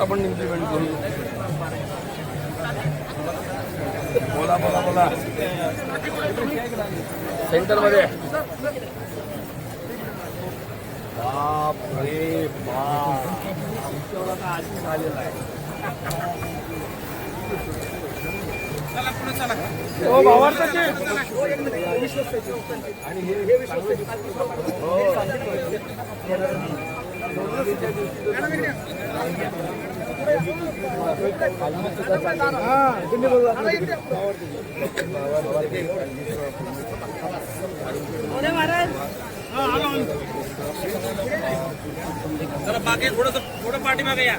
आपण इम्प्लिमेंट करू बोला बोला बोला. सेंटरमध्ये बाप रे बाप आधीच आलेला आहे जरा मागे थोडस थोडं पाठीमागे या.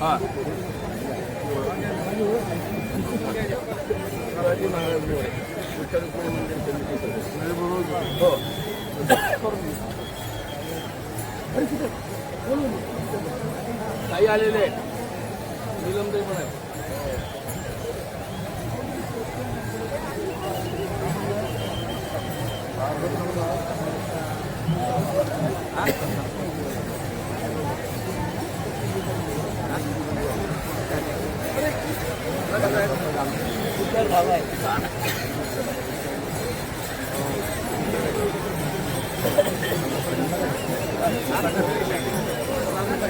아. काही आलेले निलमताई पण आहे ए, जोशी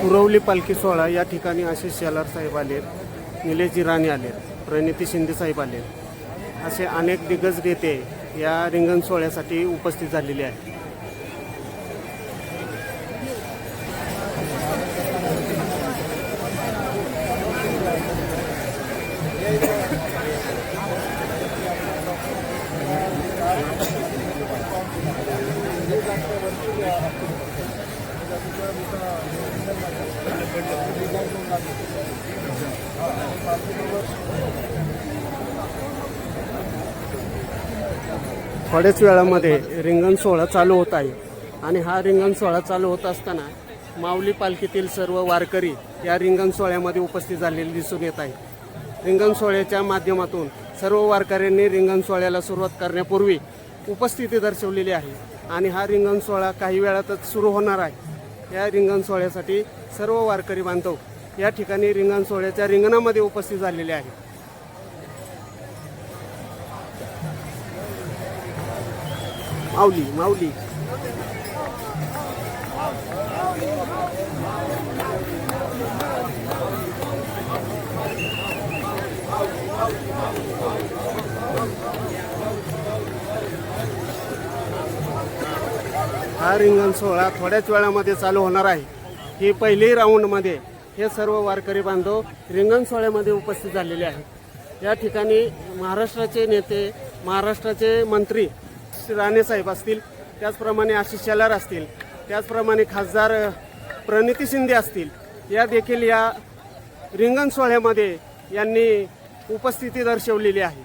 कुरवली पालखी सोहळा या ठिकाणी आशिष शेलार साहेब आलेत निलेश राणे आले प्रणिती शिंदे साहेब आलेत असे अनेक दिग्गज नेते या रिंगण सोहळ्यासाठी उपस्थित झालेले आहेत. थोड्याच वेळामध्ये रिंगण सोहळा चालू होत आहे. आणि हा रिंगण सोहळा चालू होत असताना माऊली पालखीतील सर्व वारकरी या रिंगण सोहळ्यामध्ये उपस्थित झालेले दिसून येत आहे रिंगण सोहळ्याच्या माध्यमातून सर्व वारकऱ्यांनी रिंगण सोहळ्याला सुरुवात करण्यापूर्वी उपस्थिती दर्शवलेली आहे. आणि हा रिंगण सोहळा काही वेळातच सुरू होणार आहे. या रिंगण सोहळ्यासाठी सर्व वारकरी बांधव या ठिकाणी रिंगण सोहळ्याच्या रिंगणामध्ये उपस्थित झालेले आहेत. माऊली माऊली. हा रिंगण सोहळा थोड्याच वेळामध्ये चालू होणार आहे. ही पहिली राऊंडमध्ये हे सर्व वारकरी बांधव रिंगण सोहळ्यामध्ये उपस्थित झालेले आहेत. या ठिकाणी महाराष्ट्राचे नेते महाराष्ट्राचे मंत्री श्री राणेसाहेब असतील त्याचप्रमाणे आशिष शेलार असतील त्याचप्रमाणे खासदार प्रणिती शिंदे असतील या देखील या रिंगण सोहळ्यामध्ये यांनी उपस्थिती दर्शवलेली आहे.